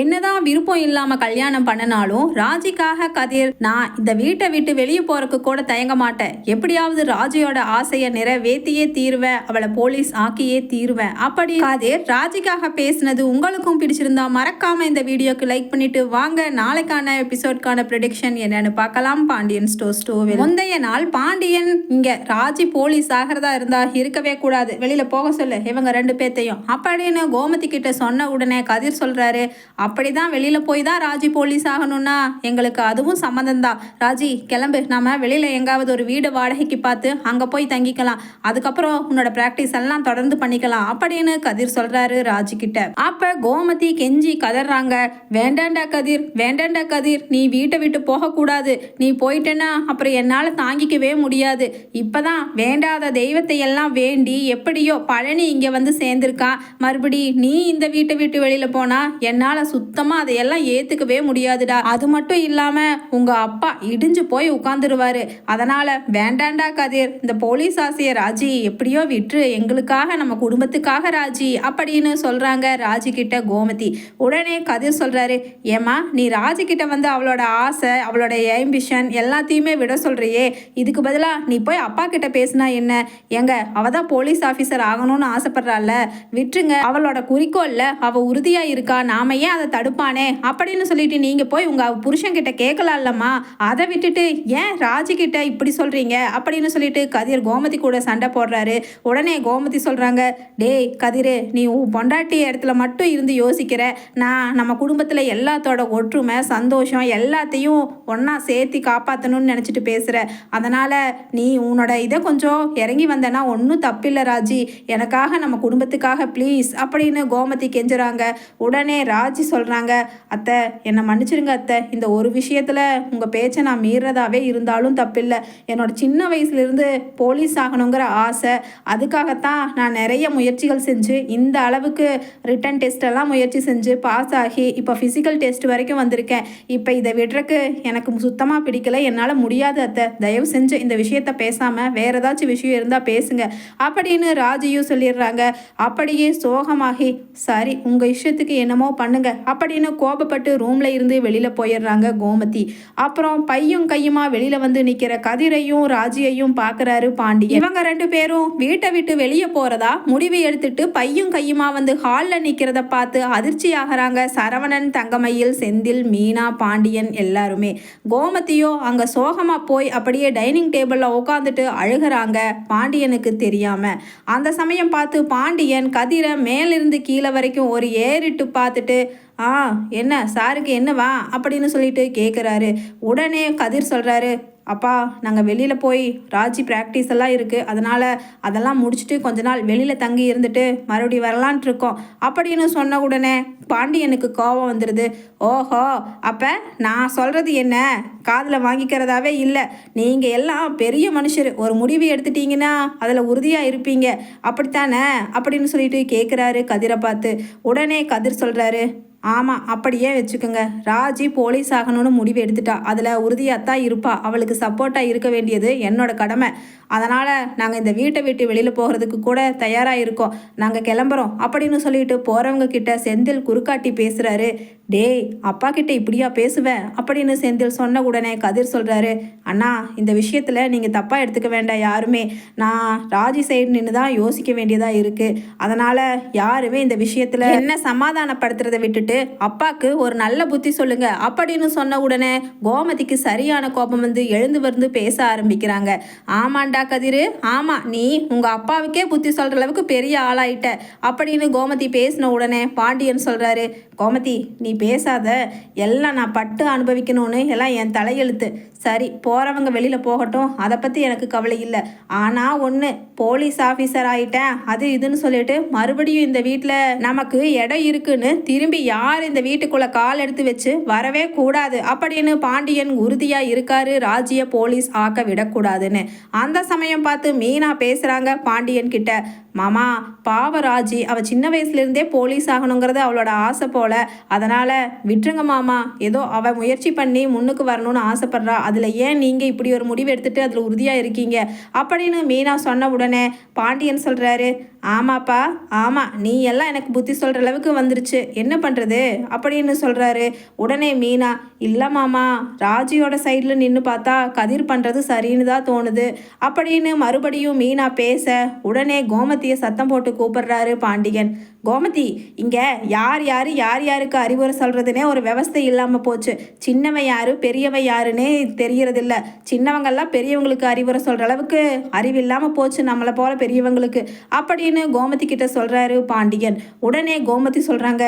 என்னதான் விருப்பம் இல்லாம கல்யாணம் பண்ணினாலும் ராஜிக்காக கதிர் நான் இந்த வீட்டை விட்டு வெளியே போறதுக்கு கூட தயங்க மாட்டேன். எப்படியாவது ராஜியோட ஆசையை நிறைவேற்றியே தீருவேன். அவளை போலீஸ் ஆக்கியே தீருவேன். அப்படி கதிர் ராஜிக்காக பேசினது உங்களுக்கும் பிடிச்சிருந்தா மறக்காம இந்த வீடியோக்கு லைக் பண்ணிட்டு வாங்க. நாளைக்கான எபிசோட்கான ப்ரெடிக்ஷன் என்னன்னு பார்க்கலாம். பாண்டியன் ஸ்டோ ஸ்டோவில் முந்தைய நாள் பாண்டியன் இங்க ராஜி போலீஸ் ஆகிறதா இருந்தா இருக்கவே கூடாது. வெளியில போக சொல்லு. இவங்க ரெண்டு பேர்த்தையும். அப்படின்னு கோமதி கிட்ட சொன்ன உடனே கதிர் சொல்றாரு அப்படிதான் வெளியில போய் தான் ராஜி போலீஸ் ஆகணும்னா எங்களுக்கு அதுவும் சம்மந்தம் தான் ராஜி கிளம்பு. நாம வெளியில எங்காவது ஒரு வீடு வாடகைக்கு பார்த்து அங்க போய் தங்கிக்கலாம். அதுக்கப்புறம் உன்னோட பிராக்டிஸ் எல்லாம் தொடர்ந்து பண்ணிக்கலாம் அப்படின்னு கதிர் சொல்றாரு ராஜி கிட்ட. அப்ப கோமதி கெஞ்சி கதறாங்க. வேண்டாண்டா கதிர் வேண்டாண்டா கதிர். நீ வீட்டை விட்டு போகக்கூடாது. நீ போயிட்டேன்னா அப்புறம் என்னால் தாங்கிக்கவே முடியாது. இப்பதான் வேண்டாத தெய்வத்தை எல்லாம் வேண்டி எப்படியோ பழனி இங்கே வந்து சேர்ந்திருக்கான் மறுபடி நீ இந்த வீட்டை விட்டு வெளியில போனா என்னால் சுத்தமாக அதையெல்லாம் ஏற்றுக்கவே முடியாதுடா. அது மட்டும் இல்லாமல் உங்கள் அப்பா இடிஞ்சு போய் உட்காந்துருவாரு அதனால வேண்டாண்டா கதிர். இந்த போலீஸ் ஆசிரியர் ராஜி எப்படியோ விட்டுரு. எங்களுக்காக நம்ம குடும்பத்துக்காக ராஜி அப்படின்னு சொல்றாங்க ராஜி கிட்ட கோமதி. உடனே கதிர் சொல்றாரு ஏமா நீ ராஜி கிட்ட வந்து அவளோட ஆசை அவளோட ஆம்பிஷன் எல்லாத்தையுமே விட சொல்றியே. இதுக்கு பதிலா நீ போய் அப்பா கிட்ட பேசினா என்ன? எங்க அவ தான் போலீஸ் ஆஃபீஸர் ஆகணும்னு ஆசைப்படுறாள்ல. விட்டுருங்க. அவளோட குறிக்கோள்ல அவ உறுதியா இருக்கா? நாம ஏன் அதை தடுப்பானே அப்படின்னு சொல்லிட்டு நீங்கள் போய் உங்கள் புருஷன்கிட்ட கேட்கலாம்லம்மா அதை விட்டுட்டு ஏன் ராஜிக்கிட்ட இப்படி சொல்கிறீங்க அப்படின்னு சொல்லிட்டு கதிர் கோமதி கூட சண்டை போடுறாரு. உடனே கோமதி சொல்கிறாங்க டேய் கதிரு நீ உன் பொண்டாட்டி இடத்துல மட்டும் இருந்து யோசிக்கிற. நான் நம்ம குடும்பத்தில் எல்லாத்தோட ஒற்றுமை சந்தோஷம் எல்லாத்தையும் ஒன்றா சேர்த்து காப்பாற்றணும்னு நினச்சிட்டு பேசுகிற அதனால் நீ உன்னோட இதை கொஞ்சம் இறங்கி வந்தேன்னா ஒன்றும் தப்பில்லை ராஜி. எனக்காக நம்ம குடும்பத்துக்காக ப்ளீஸ் அப்படின்னு கோமதி கெஞ்சுறாங்க. உடனே ராஜி சொல்கிறாங்க அத்தை என்னை மன்னிச்சிருங்க அத்தை. இந்த ஒரு விஷயத்தில் உங்கள் பேச்சை நான் மீறதாவே இருந்தாலும் தப்பில்லை. என்னோட சின்ன வயசுலேருந்து போலீஸ் ஆகணுங்கிற ஆசை. அதுக்காகத்தான் நான் நிறைய முயற்சிகள் செஞ்சு இந்த அளவுக்கு ரிட்டன் டெஸ்ட்டெல்லாம் முயற்சி செஞ்சு பாஸ் ஆகி இப்போ ஃபிசிக்கல் டெஸ்ட் வரைக்கும் வந்திருக்கேன். இப்போ இதை விடுறக்கு எனக்கு சுத்தமாக பிடிக்கல. என்னால் முடியாது அத்தை. தயவு செஞ்சு இந்த விஷயத்த பேசாமல் வேறு ஏதாச்சும் விஷயம் இருந்தால் பேசுங்க. அப்படின்னு ராஜியும் சொல்லிடுறாங்க. அப்படியே சோகமாகி சரி உங்கள் இஷ்டத்துக்கு என்னமோ பண்ணுங்க. அப்படின்னு கோபப்பட்டு ரூமில் இருந்து வெளியில் போயிடுறாங்க கோமதி. அப்புறம் பையும் கையுமா வெளியில் வந்து நிற்கிற கதிரையும் ராஜியையும் பார்க்குறாரு பாண்டி இவங்க ரெண்டு பேரும் வீட்டை விட்டு வெளியே போகிறதா முடிவு எடுத்துட்டு பையும் கையுமா வந்து ஹாலில் நிற்கிறத பார்த்து அதிர்ச்சி ஆகிறாங்க சரவணன் தங்கமயில் செந்தில் மீனா பாண்டியன் எல்லாருமே. கோமதியோ அங்கே சோகமாக போய் அப்படியே டைனிங் டேபிளில் உட்காந்துட்டு அழுகிறாங்க பாண்டியனுக்கு தெரியாம. அந்த சமயம் பார்த்து பாண்டியன் கதிரை மேலிருந்து கீழே வரைக்கும் ஒரு ஏறிட்டு பார்த்துட்டு ஆ என்ன சாருக்கு என்னவா அப்படின்னு சொல்லிட்டு கேட்குறாரு உடனே கதிர் சொல்கிறாரு அப்பா நாங்கள் வெளியில் போய் ராஜி ப்ராக்டிஸ் எல்லாம் இருக்குது அதனால் அதெல்லாம் முடிச்சுட்டு கொஞ்ச நாள் வெளியில் தங்கி இருந்துட்டு மறுபடியும் வரலான்ட்டு இருக்கோம். அப்படின்னு சொன்ன உடனே பாண்டியனுக்கு கோபம் வந்துடுது ஓஹோ அப்போ நான் சொல்கிறது என்ன? காதில் வாங்கிக்கிறதாவே இல்லை. நீங்கள் எல்லாம் பெரிய மனுஷர். ஒரு முடிவு எடுத்துட்டீங்கன்னா அதில் உறுதியாக இருப்பீங்க. அப்படித்தானே? அப்படின்னு சொல்லிட்டு கேட்குறாரு கதிரை பார்த்து. உடனே கதிர் சொல்கிறாரு ஆமாம் அப்படியே வச்சுக்கோங்க. ராஜி போலீஸ் ஆகணும்னு முடிவு எடுத்துட்டா. அதில் உறுதியாக தான் இருப்பா. அவளுக்கு சப்போர்ட்டாக இருக்க வேண்டியது என்னோட கடமை. அதனால் நாங்கள் இந்த வீட்டை விட்டு வெளியில் போகிறதுக்கு கூட தயாராக இருக்கோம் நாங்கள் கிளம்புறோம் அப்படின்னு சொல்லிட்டு போகிறவங்க கிட்ட செந்தில் குறுக்காட்டி பேசுகிறாரு டேய் அப்பா கிட்ட இப்படியா பேசுவேன் அப்படின்னு செந்தில் சொன்ன உடனே கதிர் சொல்கிறாரு அண்ணா இந்த விஷயத்தில் நீங்கள் தப்பாக எடுத்துக்க வேண்டாம் யாருமே. நான் ராஜி சைடு நின்று தான் யோசிக்க வேண்டியதாக இருக்குது அதனால் யாருமே இந்த விஷயத்தில் என்ன சமாதானப்படுத்துறதை விட்டுட்டு அப்பாவுக்கு ஒரு நல்ல புத்தி சொல்லுங்கள் அப்படின்னு சொன்ன உடனே கோமதிக்கு சரியான கோபம் வந்து எழுந்து வந்து பேச ஆரம்பிக்கிறாங்க. ஆமாண்டா கதிரு? ஆமாம் நீ உங்கள் அப்பாவுக்கே புத்தி சொல்கிற அளவுக்கு பெரிய ஆளாயிட்ட. அப்படின்னு கோமதி பேசின உடனே பாண்டியன் சொல்கிறாரு கோமதி நீ பேசாத. எல்லாம் நான் பட்டு அனுபவிக்கணும்னு எல்லாம் என் தலையெழுத்து. சரி போகிறவங்க வெளியில் போகட்டும். அதை பற்றி எனக்கு கவலை இல்லை. ஆனால் ஒன்று போலீஸ் ஆஃபீஸர் ஆகிட்டேன் அது இதுன்னு சொல்லிட்டு மறுபடியும் இந்த வீட்டில் நமக்கு இடம் இருக்குன்னு திரும்பி யார் இந்த வீட்டுக்குள்ளே கால் எடுத்து வச்சு வரவே கூடாது? அப்படின்னு பாண்டியன் உறுதியாக இருக்காரு ராஜ்ய போலீஸ் ஆக்க விடக்கூடாதுன்னு. அந்த சமயம் பார்த்து மீனா பேசுகிறாங்க பாண்டியன் கிட்ட மாமா பாவராஜி அவள் சின்ன வயசுலேருந்தே போலீஸ் ஆகணுங்கிறது அவளோட ஆசை போல. அதனால் விட்டுருங்க மாமா. ஏதோ அவள் முயற்சி பண்ணி முன்னுக்கு வரணும்னு ஆசைப்பட்றா. அதில் ஏன் நீங்கள் இப்படி ஒரு முடிவு எடுத்துகிட்டு அதில் உறுதியாக இருக்கீங்க? அப்படின்னு மீனா சொன்ன உடனே பாண்டியன் சொல்கிறாரு ஆமாப்பா ஆமாம் நீ எல்லாம் எனக்கு புத்தி சொல்கிற அளவுக்கு வந்துருச்சு. என்ன பண்ணுறது அப்படின்னு சொல்கிறாரு உடனே மீனா இல்லை மாமா ராஜியோட சைடில் நின்று பார்த்தா கதிர் பண்ணுறது சரின்னு தான் தோணுது. அப்படின்னு மறுபடியும் மீனா பேச உடனே கோமதியை சத்தம் போட்டு கூப்பிடுறாரு பாண்டியன். கோமதி இங்கே யார் யார் யார் யாருக்கு அறிவுரை சொல்கிறதுனே ஒரு விவஸ்தை இல்லாமல் போச்சு. சின்னவன் யாரு பெரியவன் யாருன்னே தெரியறதில்ல. சின்னவங்கெல்லாம் பெரியவங்களுக்கு அறிவுரை சொல்கிற அளவுக்கு அறிவு இல்லாமல் போச்சு நம்மளை போல பெரியவங்களுக்கு. அப்படின்னு கோமதி கிட்ட சொல்கிறாரு பாண்டியன். உடனே கோமதி சொல்கிறாங்க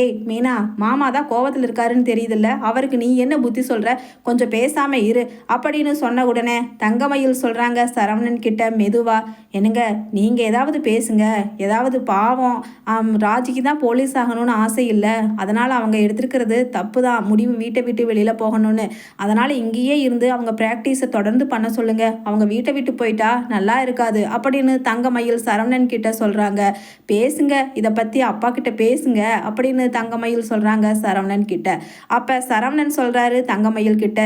ஏய் மீனா மாமா தான் கோவத்தில் இருக்காருன்னு தெரியுதுல்ல. அவருக்கு நீ என்ன புத்தி சொல்கிற கொஞ்சம் பேசாமல் இரு. அப்படின்னு சொன்ன உடனே தங்கமயில் சொல்கிறாங்க சரவணன் கிட்ட மெதுவா என்னங்க நீங்கள் ஏதாவது பேசுங்க. ஏதாவது பாவம் ராஜிக்கு தான் போலீஸ் ஆகணும்னு ஆசை இல்லை. அதனால் அவங்க எடுத்திருக்கிறது தப்பு தான் முடிவு வீட்டை விட்டு வெளியில் போகணும்னு. அதனால் இங்கேயே இருந்து அவங்க ப்ராக்டிஸை தொடர்ந்து பண்ண சொல்லுங்க. அவங்க வீட்டை விட்டு போயிட்டா நல்லா இருக்காது அப்படின்னு தங்கமயில் சரவணன் கிட்ட சொல்கிறாங்க பேசுங்க. இதை பற்றி அப்பா கிட்ட பேசுங்க அப்படின்னு தங்கமயில் சொல்கிறாங்க சரவணன் கிட்ட. அப்போ சரவணன் சொல்கிறாரு தங்கமயில் கிட்ட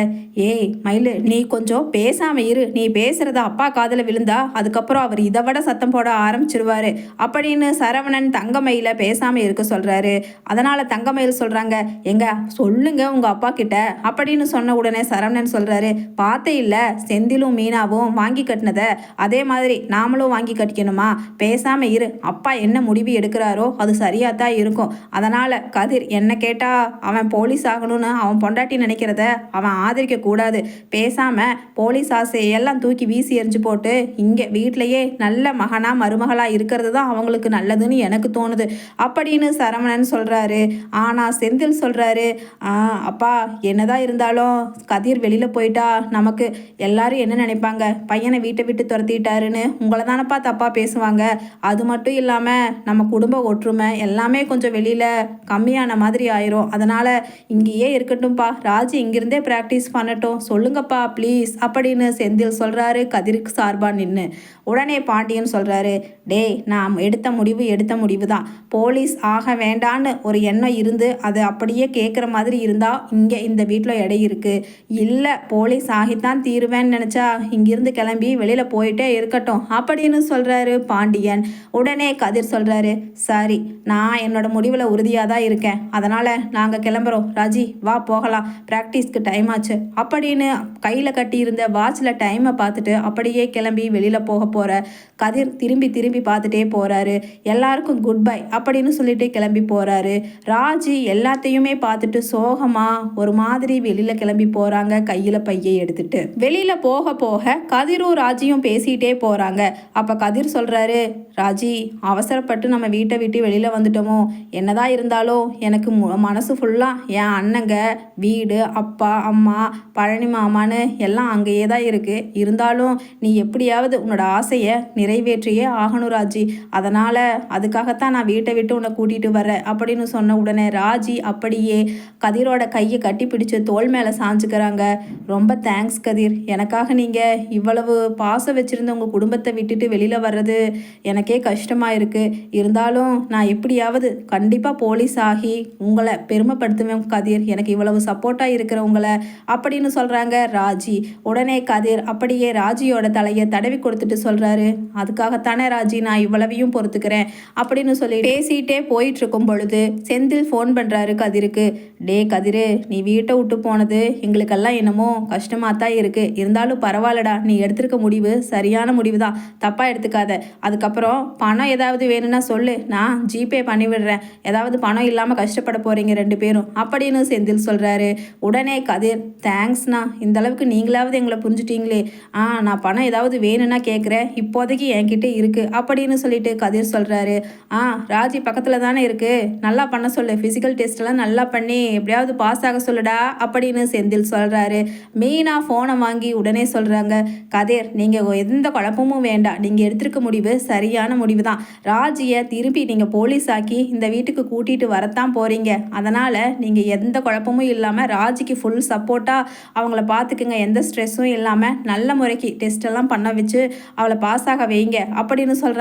ஏய் மயிலு நீ கொஞ்சம் பேசாமல் இரு. நீ பேசுகிறத அப்பா காதில் விழுந்தா அதுக்கப்புறம் அவர் இதை விட சத்தம் போட ஆரம்பிச்சிருவாரு. அப்படின்னு சரவணன் தங்கமயில பேசாம இருக்க சொல்றாரு. அதனால தங்கமயில் சொல்றாங்க எங்க சொல்லுங்க உங்க அப்பா கிட்ட. அப்படின்னு சொன்ன உடனே சரவணன் சொல்றாரு பார்த்தே இல்ல செந்திலும் மீனாவும் வாங்கி கட்டினதை. அதே மாதிரி நாமளும் வாங்கி கட்டிக்கணுமா? பேசாம இரு. அப்பா என்ன முடிவு எடுக்கிறாரோ அது சரியாக தான் இருக்கும். அதனால கதிர் என்ன கேட்டா அவன் போலீஸ் ஆகணும்னு அவன் பொண்டாட்டி நினைக்கிறத அவன் ஆதரிக்க கூடாது. பேசாம போலீஸ் ஆசையெல்லாம் தூக்கி வீசி எறிஞ்சு போட்டு இங்கே வீட்டிலையே நல்ல மகனா மருமகளாக இருக்கிறது தான் அவங்களுக்கு நல்லதுன்னு எனக்கு தோணுது. அப்படின்னு சரவணன் சொல்கிறாரு ஆனால் செந்தில் சொல்கிறாரு "ஆ, அப்பா என்னதான் இருந்தாலும் கதிர் வெளியில் போயிட்டா நமக்கு எல்லாரும் என்ன நினைப்பாங்க? பையனை வீட்டை விட்டு துரத்திட்டாருன்னு உங்களை தானப்பா தப்பாக பேசுவாங்க. அது மட்டும் இல்லாமல் நம்ம குடும்ப ஒற்றுமை எல்லாமே கொஞ்சம் வெளியில் கம்மியான மாதிரி ஆயிரும். அதனால் இங்கேயே இருக்கட்டும்ப்பா ராஜி இங்கிருந்தே ப்ராக்டிஸ் பண்ணட்டும். சொல்லுங்கப்பா ப்ளீஸ் அப்படின்னு செந்தில் சொல்கிறாரு கதிருக்கு சார்பாக நின்று உடனே பாண்டியன் சொல்கிறாரு டேய் நாம் எடுத்த முடிவு எடுத்த முடிவு தான் போலீஸ் ஆக வேண்டான்னு ஒரு எண்ணம் இருந்து அது அப்படியே கேட்குற மாதிரி இருந்தால் இங்கே இந்த வீட்டில் எடை இருக்கு. இல்லை போலீஸ் ஆகித்தான் தீருவேன்னு நினச்சா இங்கிருந்து கிளம்பி வெளியில் போயிட்டே இருக்கட்டும். அப்படின்னு சொல்கிறாரு பாண்டியன். உடனே கதிர் சொல்கிறாரு சரி நான் என்னோட முடிவில் உறுதியாக தான் இருக்கேன். அதனால் நாங்கள் கிளம்புறோம். ராஜி வா போகலாம். ப்ராக்டிஸ்க்கு டைம் ஆச்சு. அப்படின்னு கையில் கட்டியிருந்த வாட்சில் டைமை பார்த்துட்டு அப்படியே கிளம்பி வெளியில் போக போகிற கதிர் திரும்பி திரும்பி பார்த்துட்டே போகிறாரு எல்லாருக்கும் குட் பை அப்படின்னு சொல்லிட்டு கிளம்பி போகிறாரு ராஜி எல்லாத்தையுமே பார்த்துட்டு சோகமாக ஒரு மாதிரி வெளியில் கிளம்பி போகிறாங்க கையில் பையை எடுத்துட்டு. வெளியில் போக போக கதிரும் ராஜியும் பேசிகிட்டே போகிறாங்க அப்போ கதிர் சொல்கிறாரு ராஜி அவசரப்பட்டு நம்ம வீட்டை விட்டு வெளியில் வந்துட்டோமோ. என்னதான் இருந்தாலும் எனக்கு மு- மனசு ஃபுல்லாக என் அண்ணங்க வீடு அப்பா அம்மா பழனி மாமான்னு எல்லாம் அங்கேயே தான் இருக்குது இருந்தாலும் நீ எப்படியாவது உன்னோட ஆசையை நிறைவேற்றியே ஆகணும். ராஜி அதனால் அதுக்காகத்தான் நான் வீட்டை விட்டு உன்னை கூட்டிகிட்டு வரேன் அப்படின்னு சொன்ன உடனே ராஜி அப்படியே கதிரோட கையை கட்டி பிடிச்சு தோள் மேலே சாஞ்சுக்கிறாங்க. ரொம்ப தேங்க்ஸ் கதிர். எனக்காக நீங்கள் இவ்வளவு பாசம் வச்சுருந்த உங்கள் குடும்பத்தை விட்டுட்டு வெளியில் வர்றது எனக்கே கஷ்டமாக இருக்குது இருந்தாலும் நான் எப்படியாவது கண்டிப்பாக போலீஸ் ஆகி உங்களை பெருமைப்படுத்துவேன் கதிர். எனக்கு இவ்வளவு சப்போர்ட்டாக இருக்கிறவங்களை அப்படின்னு சொல்கிறாங்க ராஜி. உடனே கதிர் அப்படியே ராஜியோட தலையை தடவி கொடுத்துட்டு சொல்கிறாரு அதுக்காகத்தானே ராஜி நான் இவ்வளவையும் பொறுத்துக்கிறேன் அப்படின்னு சொல்லி பேசிகிட்டே போயிட்டு இருக்கும் பொழுது செந்தில் ஃபோன் பண்ணுறாரு கதிருக்கு. டே கதிரு நீ வீட்டை விட்டு போனது எங்களுக்கெல்லாம் என்னமோ கஷ்டமாக தான் இருக்குது இருந்தாலும் பரவாயில்லடா நீ எடுத்திருக்க முடிவு சரியான முடிவு தான் தப்பாக எடுத்துக்காத. அதுக்கப்புறம் பணம் ஏதாவது வேணும்னா சொல்லு. நான் ஜிபே பண்ணிவிடுறேன் ஏதாவது பணம் இல்லாமல் கஷ்டப்பட போகிறீங்க ரெண்டு பேரும் அப்படின்னு செந்தில் சொல்கிறாரு உடனே கதிர் தேங்க்ஸ்ண்ணா இந்த அளவுக்கு நீங்களாவது எங்களை புரிஞ்சுட்டீங்களே. ஆ நான் பணம் ஏதாவது வேணும்னா கேட்குறேன் இப்போதைக்கு என்கிட்ட இருக்குது அப்படின்னு சொல்லிட்டு கதிர் சொல்கிறாரு ஆ ராஜி பக்கத்தில் தானே இருக்குது நல்லா பண்ண சொல்லு. ஃபிசிக்கல் டெஸ்ட்லாம் நல்லா பண்ணி எப்படியாவது பாஸ் ஆக சொல்லுடா அப்படின்னு செந்தில் சொல்கிறாரு மெயினாக ஃபோனை வாங்கி உடனே சொல்கிறாங்க கதிர் நீங்கள் எந்த குழப்பமும் வேண்டாம். நீங்கள் எடுத்திருக்க முடிவு சரியான முடிவு தான் ராஜியை திருப்பி நீங்கள் போலீஸ் ஆக்கி இந்த வீட்டுக்கு கூட்டிகிட்டு வரத்தான் போகிறீங்க அதனால் நீங்கள் எந்த குழப்பமும் இல்லாமல் ராஜிக்கு ஃபுல் சப்போர்ட்டாக அவங்கள பார்த்துக்குங்க எந்த ஸ்ட்ரெஸ்ஸும் இல்லாமல் நல்ல முறைக்கு டெஸ்ட் எல்லாம் பண்ண வச்சு அவளை பாஸ் ஆக வைங்க அப்படின்னு சொல்கிறாங்க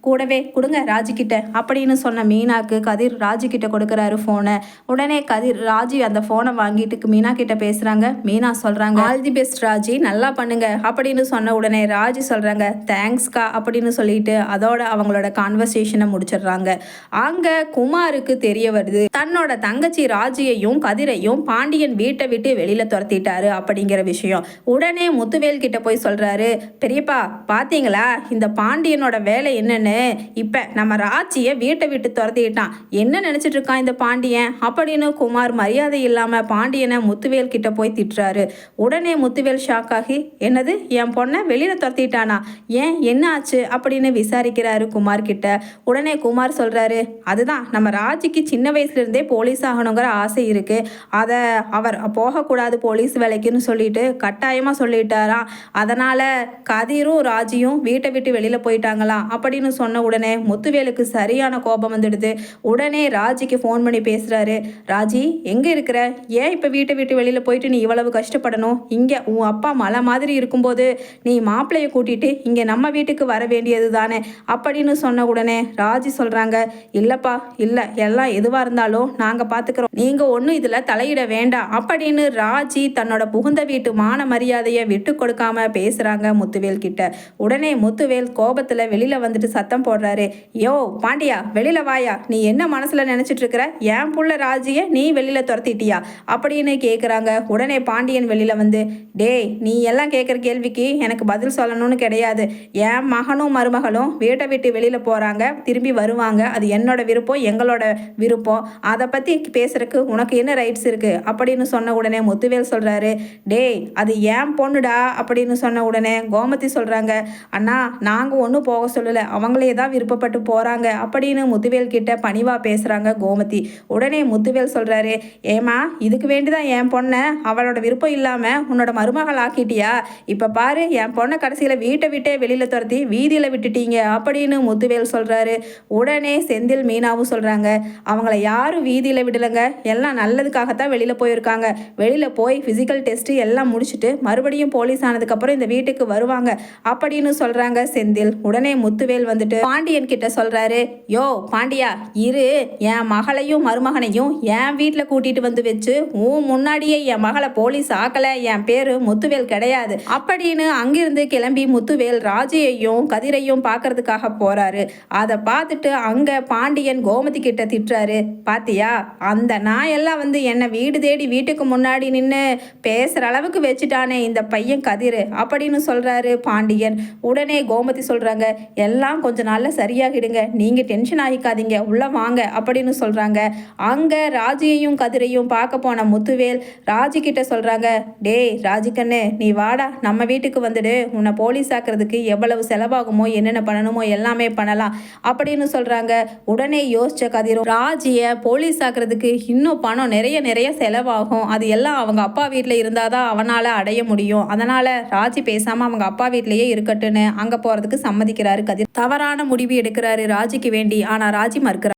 கூடவே கொடுங்க ராஜிக்கிட்ட அப்படின்னு சொன்ன மீனாக்கு கதிர் ராஜிக்கிட்ட கொடுக்குறாரு ஃபோனை உடனே கதிர் ராஜி அந்த ஃபோனை வாங்கிட்டு மீனா கிட்ட பேசுகிறாங்க மீனா சொல்கிறாங்க ஆல் தி பெஸ்ட் ராஜி நல்லா பண்ணுங்க. அப்படின்னு சொன்ன உடனே ராஜி சொல்கிறாங்க தேங்க்ஸ்க்கா அப்படின்னு சொல்லிட்டு அதோட அவங்களோட கான்வர்சேஷனை முடிச்சிடுறாங்க. அங்கே குமாருக்கு தெரிய வருது தன்னோட தங்கச்சி ராஜியையும் கதிரையும் பாண்டியன் வீட்டை விட்டு வெளியில் துரத்திட்டாரு அப்படிங்கிற விஷயம். உடனே முத்துவேல் கிட்ட போய் சொல்கிறாரு பெரியப்பா பார்த்தீங்களா இந்த பாண்டியனோட வேலை என்னன்னு? இப்ப நம்ம ராஜியை வீட்டை விட்டு துரத்திட்டான். என்ன நினைச்சிட்டு இருக்கான் இந்த பாண்டியன்? அப்படின்னு குமார் மரியாதை இல்லாம பாண்டியனை முத்துவேல் கிட்ட போய் திட்டுறாரு. உடனே முத்துவேல் ஷாக் ஆகி என்னது? என் பொண்ணை வெளியில துரத்திட்டானா? ஏன்? என்ன ஆச்சு? அப்படின்னு விசாரிக்கிறாரு குமார் கிட்ட. உடனே குமார் சொல்றாரு அதுதான் நம்ம ராஜிக்கு சின்ன வயசுல இருந்தே போலீஸ் ஆகணுங்கிற ஆசை இருக்கு. அதை அவர் போகக்கூடாது போலீஸ் வேலைக்குன்னு சொல்லிட்டு கட்டாயமா சொல்லிட்டாராம் அதனால கதிரும் ராஜியும் வீட்டை விட்டு வெளியில போயிட்டாங்களாம் அப்படின்னு சொன்ன உடனே முத்துவேலுக்கு சரியான கோபம் வந்துடுது. உடனே ராஜிக்கு ஃபோன் பண்ணி பேசுகிறாரு ராஜி எங்கே இருக்கிற? ஏன் இப்போ வீட்டை விட்டு வெளியில் போயிட்டு நீ இவ்வளவு கஷ்டப்படணும்? இங்கே உன் அப்பா மலை மாதிரி இருக்கும்போது நீ மாப்பிள்ளையை கூட்டிகிட்டு இங்கே நம்ம வீட்டுக்கு வர வேண்டியது தானே அப்படின்னு சொன்ன உடனே ராஜி சொல்கிறாங்க இல்லைப்பா இல்லை. எல்லாம் எதுவாக இருந்தாலும் நாங்கள் பார்த்துக்குறோம் நீங்கள் ஒன்றும் இதில் தலையிட வேண்டாம். அப்படின்னு ராஜி தன்னோட புகுந்த வீட்டு மான மரியாதையை விட்டு கொடுக்காம பேசுகிறாங்க முத்துவேல் கிட்ட. உடனே முத்துவேல் கோபத்தில் வெளியில் வந்துட்டு சத்தம் போடுறாரு. யோ பாண்டியா வெளியில வாயா. நீ என்ன மனசில் நினச்சிட்டு இருக்கிற என் புள்ள ராஜிய நீ வெளியில் துரத்திட்டியா? அப்படின்னு கேட்குறாங்க உடனே பாண்டியன் வெளியில் வந்து டேய் நீ எல்லாம் கேட்குற கேள்விக்கு எனக்கு பதில் சொல்லணும்னு கிடையாது. என் மகனும் மருமகளும் வீட்டை விட்டு வெளியில் போகிறாங்க திரும்பி வருவாங்க. அது என்னோட விருப்பம் எங்களோட விருப்பம். அதை பற்றி பேசுறதுக்கு உனக்கு என்ன ரைட்ஸ் இருக்குது அப்படின்னு சொன்ன உடனே முத்துவேல் சொல்கிறாரு டேய் அது ஏன் பொண்ணுடா? அப்படின்னு சொன்ன உடனே கோமதி சொல்கிறாங்க அண்ணா நாங்கள் ஒன்றும் போக போக சொல்லலை. அவங்களே தான் விருப்பப்பட்டு போகிறாங்க அப்படின்னு முத்துவேல் கிட்ட பணிவாக பேசுகிறாங்க கோமதி. உடனே முத்துவேல் சொல்கிறாரு ஏமா இதுக்கு வேண்டிதான் என் பொண்ணை? அவளோட விருப்பம் இல்லாமல் உன்னோட மருமகள் ஆக்கிட்டியா? இப்போ பாரு என் பொண்ணை கடைசியில் வீட்டை விட்டே வெளியில் துரத்தி வீதியில் விட்டுட்டீங்க அப்படின்னு முத்துவேல் சொல்கிறாரு உடனே செந்தில் மீனாவும் சொல்கிறாங்க அவங்கள யாரும் வீதியில் விடலைங்க. எல்லாம் நல்லதுக்காகத்தான் வெளியில் போயிருக்காங்க. வெளியில் போய் ஃபிசிக்கல் டெஸ்ட்டு எல்லாம் முடிச்சுட்டு மறுபடியும் போலீஸ் ஆனதுக்கப்புறம் இந்த வீட்டுக்கு வருவாங்க அப்படின்னு சொல்கிறாங்க செந்தில். உடனே முத்துவேல் வந்துட்டு பாண்டியன் கிட்ட சொல்றாரு யோ பாண்டியா இரு. என் மகளையும் மருமகனையும் என் வீட்டில் கூட்டிட்டு வந்து வச்சு உன் முன்னாடியே என் மகளை போலீஸ் ஆக்கல. என் பேரு முத்துவேல் கிடையாது. அப்படின்னு அங்கிருந்து கிளம்பி முத்துவேல் ராஜியையும் கதிரையும் பார்க்கறதுக்காக போறாரு. அதை பார்த்துட்டு அங்க பாண்டியன் கோமதி கிட்ட திட்டுறாரு பாத்தியா அந்த நாயெல்லாம் வந்து என்னை வீடு தேடி வீட்டுக்கு முன்னாடி நின்று பேசுற அளவுக்கு வச்சுட்டானே இந்த பையன் கதிர். அப்படின்னு சொல்றாரு பாண்டியன். உடனே கோமதி சொல்றாங்க எல்லாம் கொஞ்ச நாளில் சரியாகிடுங்க. நீங்கள் டென்ஷன் ஆகிக்காதீங்க. உள்ளே வாங்க அப்படின்னு சொல்கிறாங்க அங்கே ராஜியையும் கதிரையும் பார்க்க போன முத்துவேல் ராஜிக்கிட்ட சொல்கிறாங்க டேய் ராஜிக்கண்ணு நீ வாடா. நம்ம வீட்டுக்கு வந்துடு. உன்னை போலீஸ் ஆக்குறதுக்கு எவ்வளவு செலவாகுமோ என்னென்ன பண்ணணுமோ எல்லாமே பண்ணலாம் அப்படின்னு சொல்கிறாங்க உடனே யோசிச்ச கதிரும் ராஜியை போலீஸ் ஆக்குறதுக்கு இன்னும் பணம் நிறைய நிறைய செலவாகும். அது எல்லாம் அவங்க அப்பா வீட்டில் இருந்தால் தான் அவனால் அடைய முடியும். அதனால் ராஜி பேசாமல் அவங்க அப்பா வீட்லேயே இருக்கட்டுன்னு அங்கே போகிறதுக்கு சம்மதிக்கிறார். கதிர். தவறான முடிவு எடுக்கிறாரு ராஜிக்கு வேண்டி. ஆனா ராஜி மறுக்கிறார்.